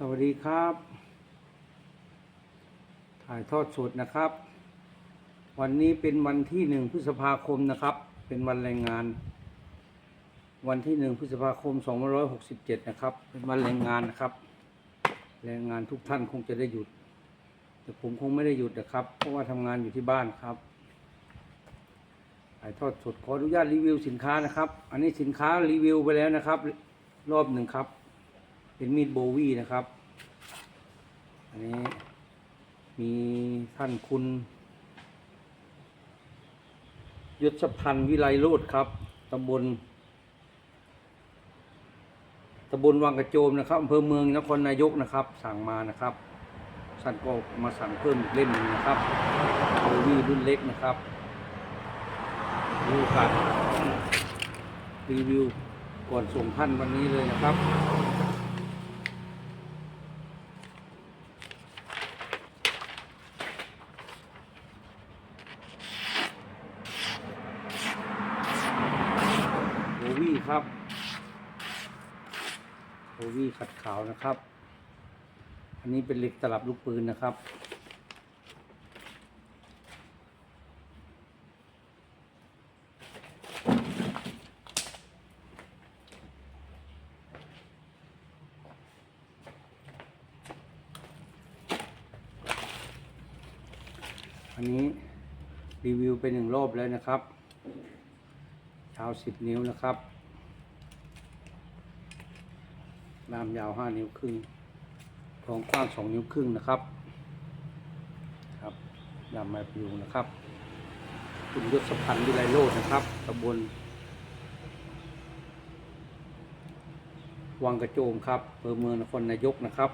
สวัสดีครับ ถ่ายทอดสดนะครับ วันนี้เป็นวันที่หนึ่งพฤษภาคมนะครับ เป็นวันแรงงาน วันที่หนึ่งพฤษภาคมสองร้อยหกสิบเจ็ดนะครับ เป็นวันแรงงานนะครับ แรงงานทุกท่านคงจะได้หยุด แต่ผมคงไม่ได้หยุดนะครับ เพราะว่าทำงานอยู่ที่บ้านครับ ถ่ายทอดสดขออนุญาตรีวิวสินค้านะครับ อันนี้สินค้ารีวิวไปแล้วนะครับ รอบหนึ่งครับ เป็นมีดโบวีนะครับ อันนี้มีท่านคุณยศพันธ์วิไลโรดครับตำบลตำบลวังกระโจมนะครับอำเภอเมืองนครนายกนะครับ สั่งมานะครับท่านก็มาสั่งเพิ่มอีกเล่มหนึ่งนะครับโบวีรุ่นเล็กนะครับดูกันรีวิวก่อนส่งท่านวันนี้เลยนะครับ โบวี่ครับโบวี่ขัดขาวนะครับ อันนี้เป็นเหล็กตลับลูกปืนนะครับ อันนี้รีวิวไปหนึ่งรอบแล้วนะครับยาวสิบนิ้วนะครับ ลามยาวห้านิ้วครึ่งทองกว้างสองนิ้วครึ่งนะครับ ครับลำไม้พยุงนะครับ คุณยศพันธ์วิไลโลดนะครับตำบลวังกระโจมครับอำเภอเมืองนครนายกนะครับ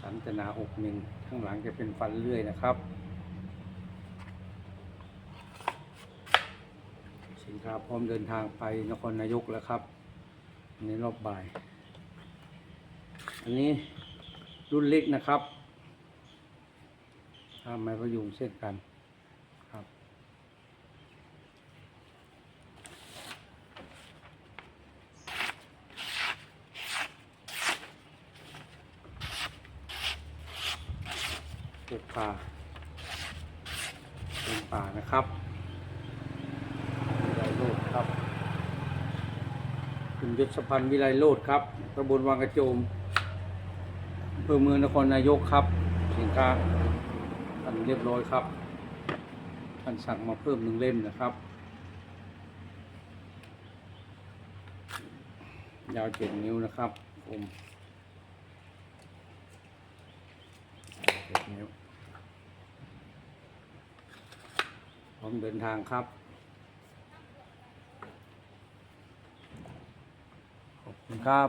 สันตนาหกมิลข้างหลังจะเป็นฟันเลื่อยนะครับ สินค้าพร้อมเดินทางไปนครนายกแล้วครับในรอบบ่าย อันนี้รุ่นเล็กนะครับทำไม้พยุงเช่นกันครับปลูกป่าเป็นป่านะครับ ครับคุณยศพันธ์วิไลโรดครับตำบลวังกระโจมอำเภอเมืองนครนายกครับสินค้าท่านเรียบร้อยครับท่านสั่งมาเพิ่มหนึ่งเล่มนะครับ ยาวเจ็ดนิ้วนะครับผมเจ็ดนิ้วพร้อมเดินทางครับ ขอบคุณ ครับ